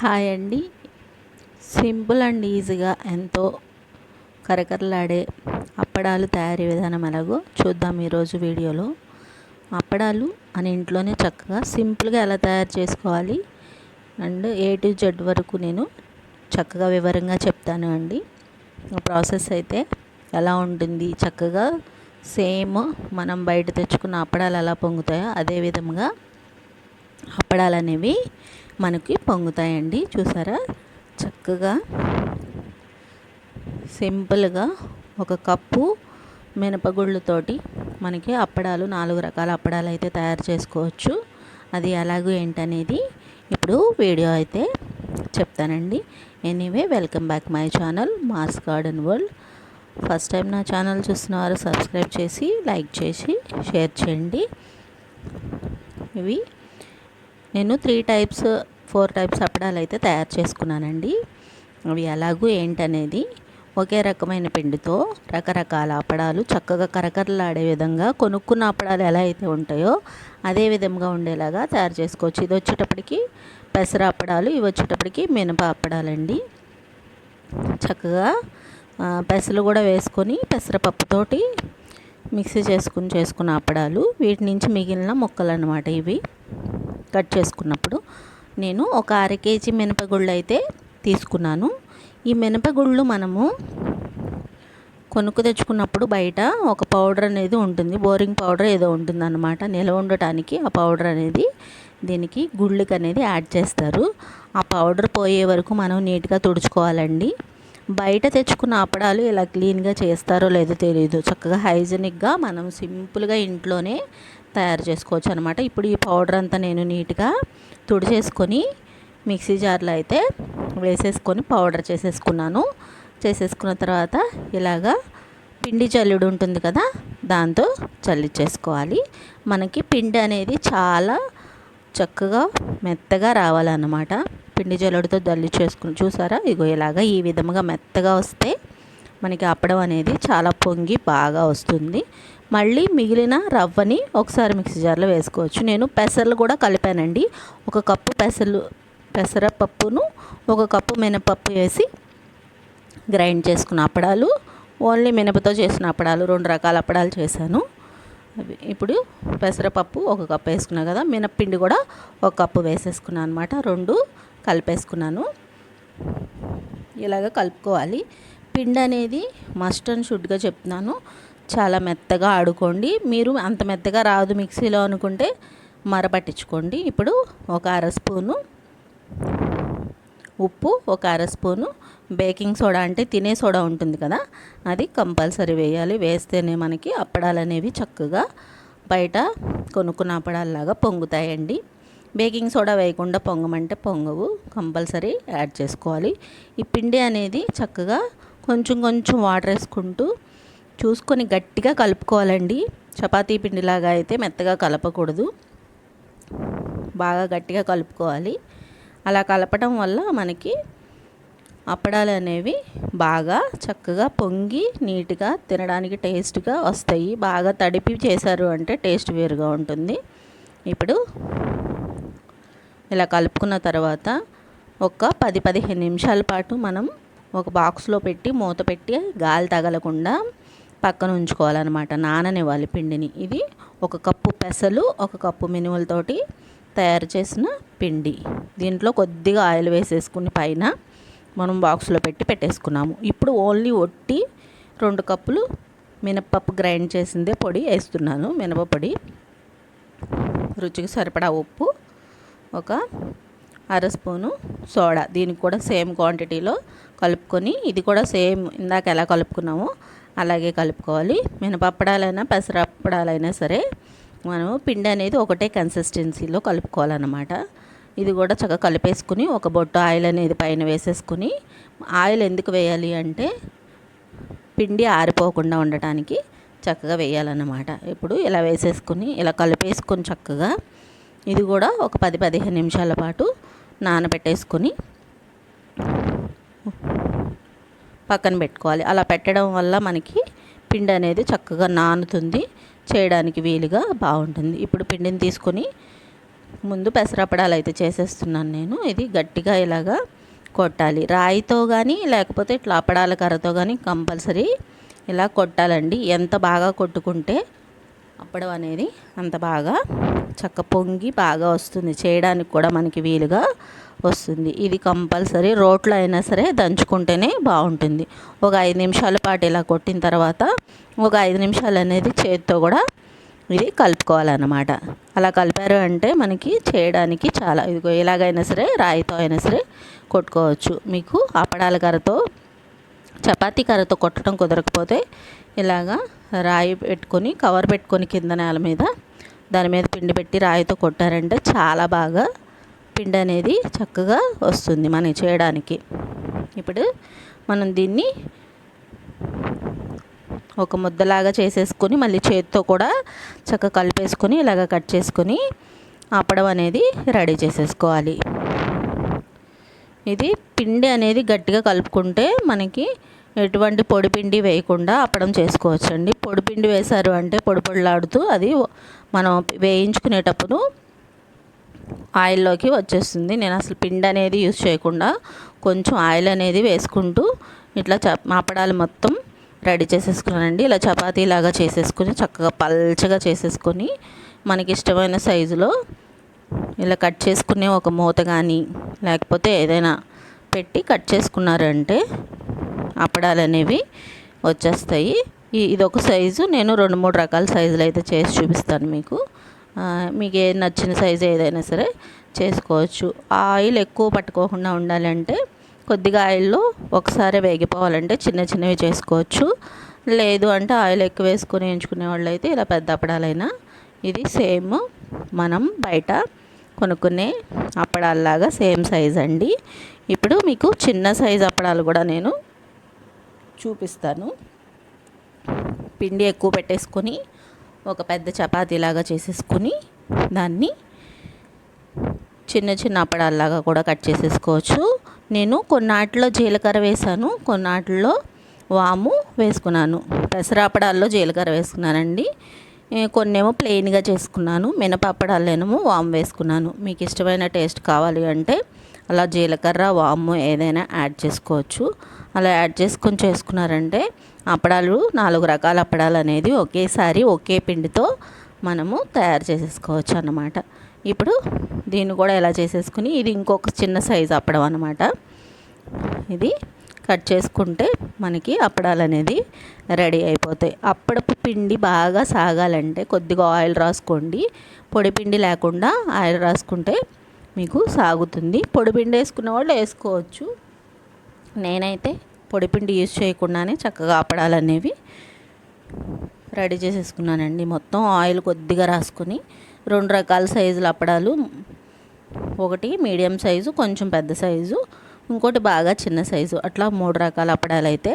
Hi అండి. Simple and ఈజీగా ఎంతో కరకరలాడే అప్పడాలు తయారీ విధానం ఎలాగో చూద్దాం ఈరోజు వీడియోలో. అప్పడాలు అని ఇంట్లోనే చక్కగా సింపుల్గా ఎలా తయారు చేసుకోవాలి అండ్ ఏ టు జెడ్ వరకు నేను చక్కగా వివరంగా చెప్తాను అండి. ప్రాసెస్ అయితే ఎలా ఉంటుంది? చక్కగా సేమ్ మనం బయట తెచ్చుకున్న అప్పడాలు ఎలా పొంగుతాయో అదే విధంగా అప్పడాలు అనేవి మనకి పొంగుతాయండి. చూసారా? చక్కగా సింపుల్గా ఒక కప్పు మినపగుళ్ళతోటి మనకి అప్పడాలు నాలుగు రకాల అప్పడాలు అయితే తయారు చేసుకోవచ్చు. అది ఎలాగో ఏంటనేది ఇప్పుడు వీడియో అయితే చెప్తానండి. Anyway welcome back my channel mass garden world. First time నా ఛానల్ చూస్తున్న వారు సబ్స్క్రైబ్ చేసి లైక్ చేసి షేర్ చేయండి. ఇవి నేను త్రీ టైప్స్ ఫోర్ టైప్స్ అప్పడాలు అయితే తయారు చేసుకున్నానండి. అవి ఎలాగూ ఏంటనేది ఒకే రకమైన పిండితో రకరకాల అప్పడాలు చక్కగా కరకరలాడే విధంగా కొనుక్కున్న అప్పడాలు ఎలా అయితే ఉంటాయో అదే విధంగా ఉండేలాగా తయారు చేసుకోవచ్చు. ఇది వచ్చేటప్పటికి పెసర అప్పడాలు ఇవి వచ్చేటప్పటికి మినప అప్పడాలండి. చక్కగా పెసలు కూడా వేసుకొని పెసరపప్పుతోటి మిక్సీ చేసుకుని చేసుకున్న అప్పడాలు. వీటి నుంచి మిగిలిన ముక్కలు అనమాట ఇవి. కట్ చేసుకున్నప్పుడు నేను ఒక అర కేజీ మినపగుళ్ళు అయితే తీసుకున్నాను. ఈ మినపగుళ్ళు మనము కొనుక్కు తెచ్చుకున్నప్పుడు బయట ఒక పౌడర్ అనేది ఉంటుంది. బోరింగ్ పౌడర్ ఏదో ఉంటుంది అనమాట నిల్వ ఉండటానికి ఆ పౌడర్ అనేది దీనికి గుళ్ళకి అనేది యాడ్ చేస్తారు. ఆ పౌడర్ పోయే వరకు మనం నీట్గా తుడుచుకోవాలండి. బయట తెచ్చుకున్న అప్పడాలు ఇలా క్లీన్గా చేస్తారో లేదో తెలియదు చక్కగా హైజెనిక్గా మనం సింపుల్గా ఇంట్లోనే తయారు చేసుకోవచ్చు అనమాట ఇప్పుడు ఈ పౌడర్ అంతా నేను నీట్గా తుడిచేసుకొని మిక్సీ జార్లో అయితే వేసేసుకొని పౌడర్ చేసేసుకున్నాను. చేసేసుకున్న తర్వాత ఇలాగా పిండి జల్లుడు ఉంటుంది కదా దాంతో చల్లిచ్చేసుకోవాలి మనకి పిండి అనేది చాలా చక్కగా మెత్తగా రావాలన్నమాట. పిండి జల్లుడితో దల్లి చేసుకుని చూసారా? ఇగో ఇలాగా ఈ విధంగా మెత్తగా వస్తే మనకి అప్పడం అనేది చాలా పొంగి బాగా వస్తుంది. మళ్ళీ మిగిలిన రవ్వని ఒకసారి మిక్సీ జార్లో వేసుకోవచ్చు. నేను పెసర్లు కూడా కలిపానండి. ఒక కప్పు పెసర్లు పెసరపప్పును ఒక కప్పు మినపప్పు వేసి గ్రైండ్ చేసుకున్న అప్పడాలు ఓన్లీ మినపతో చేసిన అప్పడాలు రెండు రకాల అప్పడాలు చేశాను. ఇప్పుడు పెసరపప్పు ఒక కప్పు వేసుకున్నా కదా మినప్పిండి కూడా ఒక కప్పు వేసేసుకున్నాను అనమాట రెండు కలిపేసుకున్నాను. ఇలాగ కలుపుకోవాలి. పిండి అనేది మస్ట్ అండ్ షుడ్గా చెప్తున్నాను. చాలా మెత్తగా ఆడుకోండి. మీరు అంత మెత్తగా రాదు మిక్సీలో అనుకుంటే మరపట్టించుకోండి ఇప్పుడు ఒక అర స్పూను ఉప్పు ఒక అర స్పూను బేకింగ్ సోడా అంటే తినే సోడా ఉంటుంది కదా అది కంపల్సరీ వేయాలి. వేస్తేనే మనకి అప్పడాలు అనేవి చక్కగా బయట కొనుక్కున్న అప్పడాలలాగా పొంగుతాయండి. బేకింగ్ సోడా వేయకుండా పొంగమంటే పొంగవు కంపల్సరీ యాడ్ చేసుకోవాలి. ఈ పిండి అనేది చక్కగా కొంచెం కొంచెం వాటర్ వేసుకుంటూ చూసుకొని గట్టిగా కలుపుకోవాలండి. చపాతీ పిండిలాగా అయితే మెత్తగా కలపకూడదు. బాగా గట్టిగా కలుపుకోవాలి. అలా కలపడం వల్ల మనకి అప్పడాలు అనేవి బాగా చక్కగా పొంగి నీట్గా తినడానికి టేస్ట్గా వస్తాయి. బాగా తడిపి చేశారు అంటే టేస్ట్ వేరుగా ఉంటుంది. ఇప్పుడు ఇలా కలుపుకున్న తర్వాత ఒక పది పదిహేను నిమిషాల పాటు మనం ఒక బాక్స్లో పెట్టి మూత పెట్టి గాలి తగలకుండా పక్కన ఉంచుకోవాలన్నమాట. నాననివ్వాలి పిండిని. ఇది ఒక కప్పు పెసలు ఒక కప్పు మినుములతోటి తయారు చేసిన పిండి. దీంట్లో కొద్దిగా ఆయిల్ వేసేసుకుని పైన మనం బాక్స్లో పెట్టి పెట్టేసుకున్నాము. ఇప్పుడు ఓన్లీ ఒట్టి రెండు కప్పులు మినపప్పు గ్రైండ్ చేసిందే పొడి వేస్తున్నాను. మినప పొడి. రుచికి సరిపడా ఉప్పు ఒక అర స్పూను సోడా. దీనికి కూడా సేమ్ క్వాంటిటీలో కలుపుకొని ఇది కూడా సేమ్ ఇందాక ఎలా కలుపుకున్నామో అలాగే కలుపుకోవాలి. మినపప్పడాలైనా పెసరప్పడాలైనా సరే మనము పిండి అనేది ఒకటే కన్సిస్టెన్సీలో కలుపుకోవాలన్నమాట. ఇది కూడా చక్కగా కలిపేసుకుని ఒక బొట్టు ఆయిల్ అనేది పైన వేసేసుకుని ఆయిల్ ఎందుకు వేయాలి అంటే పిండి ఆరిపోకుండా ఉండటానికి చక్కగా వేయాలన్నమాట. ఇప్పుడు ఇలా వేసేసుకుని ఇలా కలిపేసుకొని చక్కగా ఇది కూడా ఒక పది పదిహేను నిమిషాల పాటు నానబెట్టేసుకొని పక్కన పెట్టుకోవాలి. అలా పెట్టడం వల్ల మనకి పిండి అనేది చక్కగా నానుతుంది. చేయడానికి వీలుగా బాగుంటుంది. ఇప్పుడు పిండిని తీసుకొని ముందు పెసరపడాలు అయితే చేసేస్తున్నాను నేను. ఇది గట్టిగా ఇలాగా కొట్టాలి. రాయితో కానీ లేకపోతే ఇట్లా అప్పడాల కర్రతో కానీ కంపల్సరీ ఇలా కొట్టాలండి. ఎంత బాగా కొట్టుకుంటే అప్పడం అనేది అంత బాగా చక్క పొంగి బాగా వస్తుంది. చేయడానికి కూడా మనకి వీలుగా వస్తుంది. ఇది కంపల్సరీ రోట్లో అయినా సరే దంచుకుంటేనే బాగుంటుంది. ఒక ఐదు నిమిషాల పాటు ఇలా కొట్టిన తర్వాత ఒక ఐదు నిమిషాలు అనేది చేతితో కూడా ఇది కలుపుకోవాలన్నమాట. అలా కలిపారు అంటే మనకి చేయడానికి చాలా ఇదిగో ఎలాగైనా సరే రాయితో అయినా సరే కొట్టుకోవచ్చు. మీకు అప్పడాల కర్రతో చపాతీ కర్రతో కొట్టడం కుదరకపోతే ఇలాగా రాయి పెట్టుకొని కవర్ పెట్టుకొని కింద నేల మీద దాని మీద పిండి పెట్టి రాయితో కొట్టారంటే చాలా బాగా పిండి అనేది చక్కగా వస్తుంది మనం చేయడానికి. ఇప్పుడు మనం దీన్ని ఒక ముద్దలాగా చేసేసుకొని మళ్ళీ చేతితో కూడా చక్కగా కలిపేసుకొని ఇలాగ కట్ చేసుకొని అప్పడం అనేది రెడీ చేసేసుకోవాలి. ఇది పిండి అనేది గట్టిగా కలుపుకుంటే మనకి ఎటువంటి పొడిపిండి వేయకుండా అప్పడం చేసుకోవచ్చు అండి పొడి వేశారు అంటే పొడి పొడిలాడుతూ అది మనం వేయించుకునేటప్పుడు ఆయిల్లోకి వచ్చేస్తుంది. నేను అసలు పిండి అనేది యూజ్ చేయకుండా కొంచెం ఆయిల్ అనేది వేసుకుంటూ ఇట్లా చ అప్పడాలు మొత్తం రెడీ చేసేసుకున్నానండి. ఇలా చపాతీలాగా చేసేసుకుని చక్కగా పల్చగా చేసేసుకొని మనకి ఇష్టమైన సైజులో ఇలా కట్ చేసుకునే ఒక మూత కానీ లేకపోతే ఏదైనా పెట్టి కట్ చేసుకున్నారంటే అప్పడాలు అనేవి వచ్చేస్తాయి. ఇది ఒక సైజు. నేను రెండు మూడు రకాల సైజులు అయితే చేసి చూపిస్తాను మీకు. మీకు ఏ నచ్చిన సైజు ఏదైనా సరే చేసుకోవచ్చు. ఆయిల్ ఎక్కువ పట్టుకోకుండా ఉండాలంటే కొద్దిగా ఆయిల్లో ఒకసారి వేగిపోవాలంటే చిన్న చిన్నవి చేసుకోవచ్చు. లేదు అంటే ఆయిల్ ఎక్కువ వేసుకొని ఎంచుకునే వాళ్ళు అయితే ఇలా పెద్ద అప్పడాలైనా ఇది సేమ్ మనం బయట కొనుక్కునే అప్పడాలలాగా సేమ్ సైజ్ అండి ఇప్పుడు మీకు చిన్న సైజ్ అప్పడాలు కూడా నేను చూపిస్తాను. పిండి ఎక్కువ పెట్టేసుకొని ఒక పెద్ద చపాతీలాగా చేసేసుకొని దాన్ని చిన్న చిన్న అప్పడాల్లాగా కూడా కట్ చేసేసుకోవచ్చు. నేను కొన్నాటిలో జీలకర్ర వేసాను కొన్నాటిలో వాము వేసుకున్నాను. పెసరప్పడాల్లో జీలకర్ర వేసుకున్నానండి. కొన్నేమో ప్లెయిన్గా చేసుకున్నాను. మినపప్పడాలేమో వాము వేసుకున్నాను. మీకు ఇష్టమైన టేస్ట్ కావాలి అంటే అలా జీలకర్ర వాము ఏదైనా యాడ్ చేసుకోవచ్చు. అలా యాడ్ చేసుకొని చేసుకున్నారంటే అప్పడాలు నాలుగు రకాల అప్పడాలు అనేది ఒకేసారి ఒకే పిండితో మనము తయారు చేసేసుకోవచ్చు అన్నమాట. ఇప్పుడు దీన్ని కూడా ఎలా చేసేసుకుని ఇది ఇంకొక చిన్న సైజు అప్పడం అనమాట ఇది కట్ చేసుకుంటే మనకి అప్పడాలు అనేది రెడీ అయిపోతాయి. అప్పడపు పిండి బాగా సాగాలంటే కొద్దిగా ఆయిల్ రాసుకోండి. పొడి పిండి లేకుండా ఆయిల్ రాసుకుంటే మీకు సాగుతుంది. పొడిపిండి వేసుకున్న వాళ్ళు వేసుకోవచ్చు. నేనైతే పొడిపిండి యూజ్ చేయకుండానే చక్కగా అప్పడాలు అనేవి రెడీ చేసేసుకున్నానండి. మొత్తం ఆయిల్ కొద్దిగా రాసుకొని రెండు రకాల సైజులు అప్పడాలు. ఒకటి మీడియం సైజు కొంచెం పెద్ద సైజు ఇంకోటి బాగా చిన్న సైజు అట్లా మూడు రకాల అప్పడాలు అయితే